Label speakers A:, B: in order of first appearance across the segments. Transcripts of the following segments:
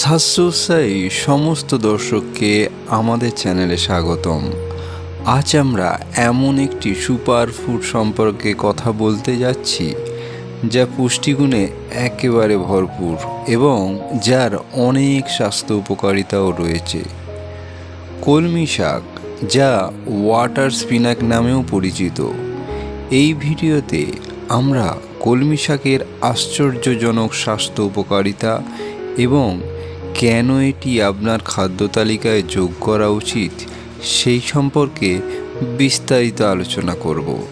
A: স্বাস্থ্যোৎসাহী সমস্ত দর্শককে আমাদের চ্যানেলে স্বাগতম। আজ আমরা এমন একটি সুপার ফুড সম্পর্কে কথা বলতে যাচ্ছি, যা পুষ্টিগুণে একেবারে ভরপুর এবং যার অনেক স্বাস্থ্য উপকারিতাও রয়েছে। কলমি শাক, যা ওয়াটার স্পিনাক নামেও পরিচিত। এই ভিডিওতে আমরা কলমি শাকের আশ্চর্যজনক স্বাস্থ্য উপকারিতা এবং কেন এটি আপনার খাদ্য তালিকায় যোগ করা উচিত? সেই সম্পর্কে বিস্তারিত আলোচনা করব।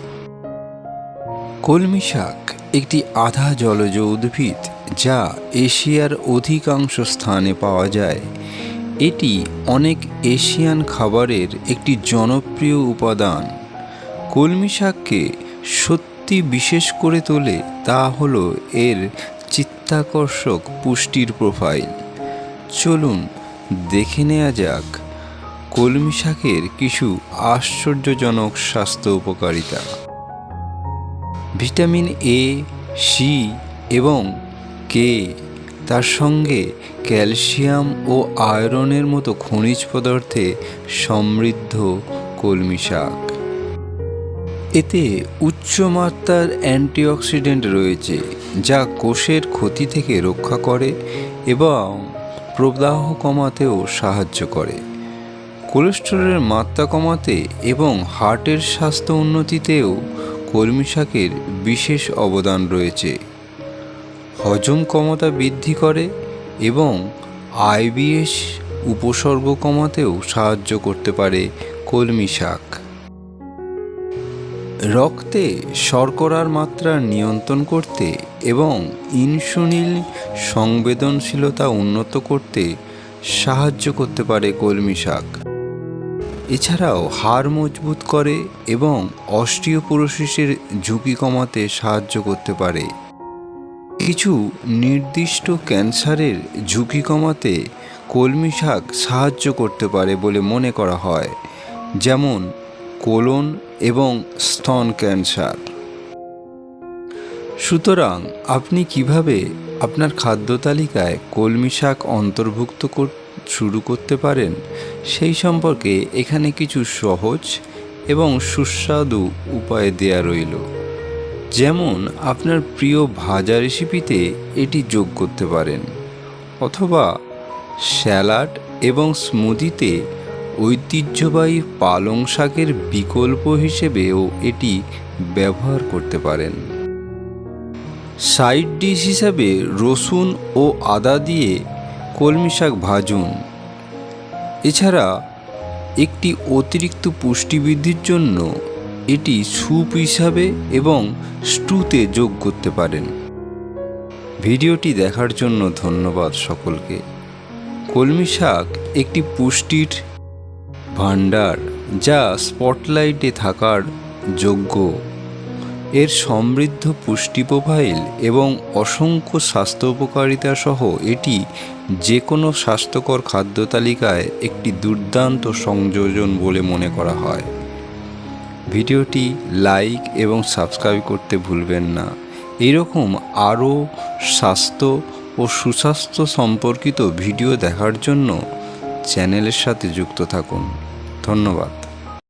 A: কলমি শাক একটি আধা জলজ উদ্ভিদ যা এশিয়ার অধিকাংশ স্থানে পাওয়া যায়। এটি অনেক এশিয়ান খাবারের একটি জনপ্রিয় উপাদান। কলমি শাককে সত্যি বিশেষ করে তোলে তা হলো এর চিত্তাকর্ষক পুষ্টির প্রোফাইল। চলুন দেখে নেওয়া যাক। কলমি শাকের কিছু আশ্চর্যজনক স্বাস্থ্য উপকারিতা। ভিটামিন এ সি এবং কে তার সঙ্গে ক্যালসিয়াম ও আয়রনের মতো খনিজ পদার্থে সমৃদ্ধ কলমি শাক। এতে উচ্চমাত্রার অ্যান্টিঅক্সিডেন্ট রয়েছে, যা কোষের ক্ষতি থেকে রক্ষা করে এবং প্রদাহ কমাতেও সাহায্য করে। কোলেস্টেরলের মাত্রা কমাতে এবং হার্টের স্বাস্থ্য উন্নতিতেও কলমি শাকের বিশেষ অবদান রয়েছে। হজম ক্ষমতা বৃদ্ধি করে এবং আইবিএস উপসর্গ কমাতেও সাহায্য করতে পারে কলমি শাক। রক্তে শর্করার মাত্রা নিয়ন্ত্রণ করতে এবং ইনসুলিন সংবেদনশীলতা উন্নত করতে সাহায্য করতে পারে কলমি শাক। এছাড়াও হাড় মজবুত করে এবং অস্টিওপোরোসিসের ঝুঁকি কমাতে সাহায্য করতে পারে। কিছু নির্দিষ্ট ক্যান্সারের ঝুঁকি কমাতে কলমি শাক সাহায্য করতে পারে বলে মনে করা হয়, যেমন কোলন এবং স্তন ক্যান্সার। সুতরাং আপনি কীভাবে আপনার খাদ্য তালিকায় কলমি শাক অন্তর্ভুক্ত শুরু করতে পারেন, সেই সম্পর্কে এখানে কিছু সহজ এবং সুস্বাদু উপায় দেয়া রইল। যেমন, আপনার প্রিয় ভাজা রেসিপিতে এটি যোগ করতে পারেন, অথবা স্যালাড এবং স্মুদিতে ঐতিহ্যবাহী পালং শাকের বিকল্প হিসেবেও এটি ব্যবহার করতে পারেন। সাইড ডিশ হিসাবে রসুন ও আদা দিয়ে কলমি শাক ভাজুন। এছাড়া একটি অতিরিক্ত পুষ্টি বৃদ্ধির জন্য এটি স্যুপ হিসাবে এবং স্টুতে যোগ করতে পারেন। ভিডিওটি দেখার জন্য ধন্যবাদ সকলকে। কলমি শাক একটি পুষ্টির ভাণ্ডার যা স্পটলাইটে থাকার যোগ্য। এর সমৃদ্ধ পুষ্টি প্রোফাইল এবং অসংখ্য স্বাস্থ্য উপকারিতা সহ এটি যে কোনো স্বাস্থ্যকর খাদ্য তালিকায় একটি দুর্দান্ত সংযোজন বলে মনে করা হয়। ভিডিওটি লাইক এবং সাবস্ক্রাইব করতে ভুলবেন না। এরকম আরও স্বাস্থ্য ও সুস্বাস্থ্য সম্পর্কিত ভিডিও দেখার জন্য চ্যানেলের সাথে যুক্ত থাকুন। ধন্যবাদ।